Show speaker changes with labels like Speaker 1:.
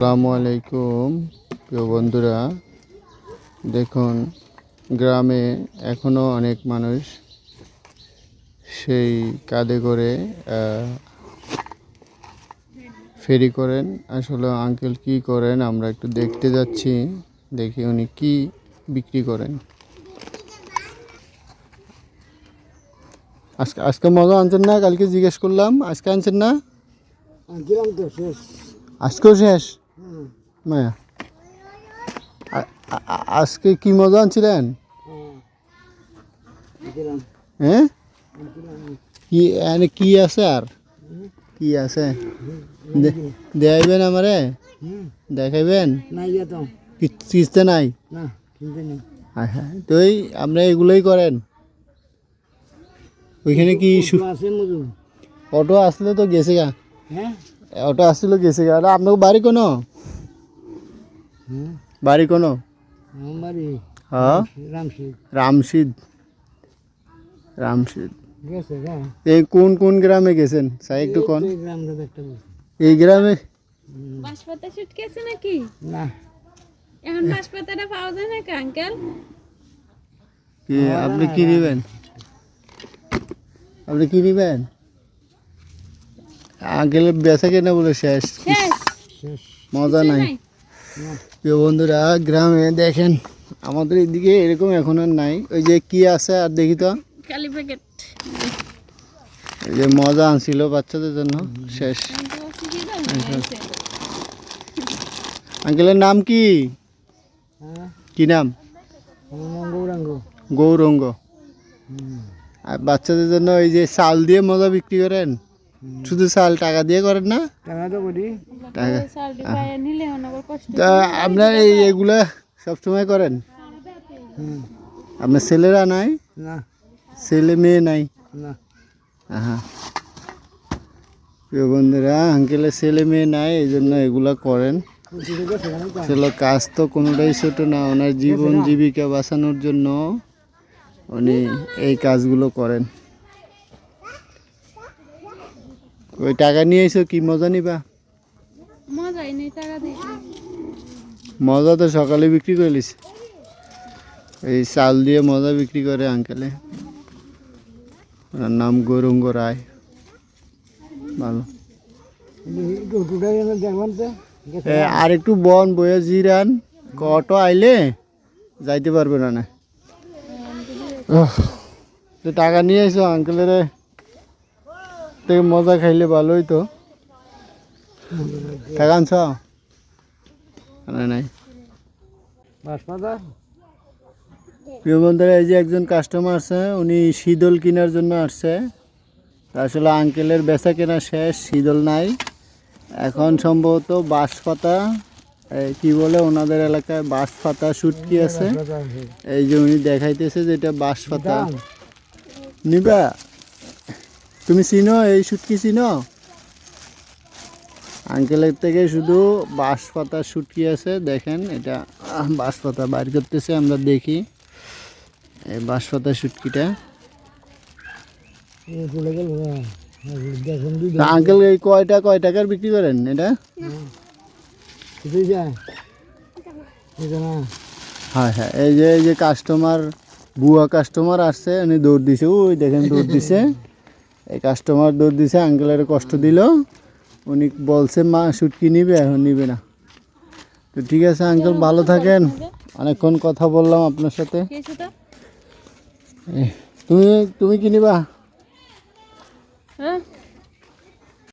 Speaker 1: আসসালামু আলাইকুম প্রিয় বন্ধুরা। দেখুন গ্রামে এখনও অনেক মানুষ সেই কাঁধে করে ফেরি করেন। আসলে আঙ্কেল কি করেন আমরা একটু দেখতে যাচ্ছি। দেখি উনি কি বিক্রি করেন। আজকে আজকে মজা আনছেন না? কালকে জিজ্ঞেস করলাম আজকে আনছেন না? আজকেও শেষ? মায়া আ- আজকে কি মজা আনছিলেন?
Speaker 2: হ্যাঁ।
Speaker 1: হ্যাঁ কি এনে কি আছে আর? কি আছে? দেখাইবেন আমারে? দেখাইবেন? কিস্তে নাই? তো এই আপনারা এগুলোই করেন। ওইখানে কি অটো আসলে তো গেছে গা।
Speaker 2: হ্যাঁ?
Speaker 1: অটো আসছিল গেছে গা। আর আপনার বাড়ি কোনো? বাড়ি কোনো? হ্যাঁ?
Speaker 2: রামশিদ।
Speaker 1: রামশিদ।
Speaker 2: গেছে গা।
Speaker 1: এই কোন কোন গ্রামে গেছেন? সাই একটু কোন।
Speaker 2: এই
Speaker 1: গ্রামে?
Speaker 3: বাঁশপাতা নাকি?
Speaker 2: না।
Speaker 3: এখন বাঁশপাতাটা পাওয়া যায় নাকি আঙ্কেল?
Speaker 1: কি আপনি কি নেবেন আপনি কি নেবেন আঙ্কেলের বেচা কেনা বলে শেষ। মজা নাই। প্রিয় বন্ধুরা গ্রামে দেখেন আমাদের এদিকে এরকম এখন আর নাই। ওই যে কি আছে আর দেখি তো।
Speaker 3: কালি প্যাকেট
Speaker 1: এই যে মজা আনছিল বাচ্চাদের জন্য শেষ। আঙ্কেলের নাম কি? কি নাম?
Speaker 2: গৌরাঙ্গ
Speaker 1: গৌরঙ্গ। আর বাচ্চাদের জন্য ওই যে চাল দিয়ে মজা বিক্রি করেন? শুধু চাল টাকা দিয়ে করেন না?
Speaker 2: টাকা তো করি।
Speaker 1: টাকা। আপনার এই এগুলা সবসময় করেন? আপনার ছেলেরা নাই?
Speaker 2: না।
Speaker 1: ছেলে মেয়ে নাই?
Speaker 2: না।
Speaker 1: আহা। প্রিয় বন্ধুরা আঙ্কেলের ছেলে মেয়ে নাই এই জন্য এগুলা করেন? আসলে কাজ তো কোনোটাই ছোট না ওনার জীবন জীবিকা বাঁচানোর জন্য উনি এই কাজগুলো করেন। ওই টাকা নিয়ে এসো কি মজা নিবা? মজা তো সকালে বিক্রি করে লিস এই চাল দিয়ে মজা বিক্রি করে আঙ্কেলে। ওনার নাম গৌরঙ্গ রায়। ভালো। আর একটু বন বয়ে জিরান অটো আইলে যাইতে পারবে না না। উহ, টাকা নিয়ে এসো আঙ্কেলের। থেকে মজা খাইলে ভালোই তো। টাকা আনছ নাই। প্রিয় বন্ধুরা এই যে একজন কাস্টমার আছে উনি শীতল কেনার জন্য আসছে। আসলে আঙ্কেলের বেচা কেনা শেষ শীতল নাই। এখন সম্ভবত বাঁশ পাতা কি বলে ওনাদের এলাকায় বাঁশ পাতা শুটকি আছে। এই যে উনি দেখাইতেছে যে এটা বাঁশ পাতা নিবা? তুমি চিনো? এই শুটকি চিনো? আঙ্কেলের থেকে শুধু বাঁশ পাতা শুটকি আছে দেখেন এটা বাঁশ পাতা বাইর করতেছে আমরা দেখি এই বাঁশ পাতা শুটকিটা আঙ্কেল এই কয়টা কয় টাকার বিক্রি করেন এটা? হ্যাঁ হ্যাঁ এই যে এই যে কাস্টমার বুয়া কাস্টমার আসছে উনি দৌড় দিছে। ওই দেখেন দৌড় দিছে। এই কাস্টমার দৌড় দিছে আঙ্কেলের কষ্ট দিল। উনি বলছে মা শুটকি নিবে? এখন নিবে না। তো ঠিক আছে আঙ্কেল ভালো থাকেন। অনেকক্ষণ কথা বললাম আপনার সাথে। তুমি তুমি কি নিবা?
Speaker 3: হ্যাঁ?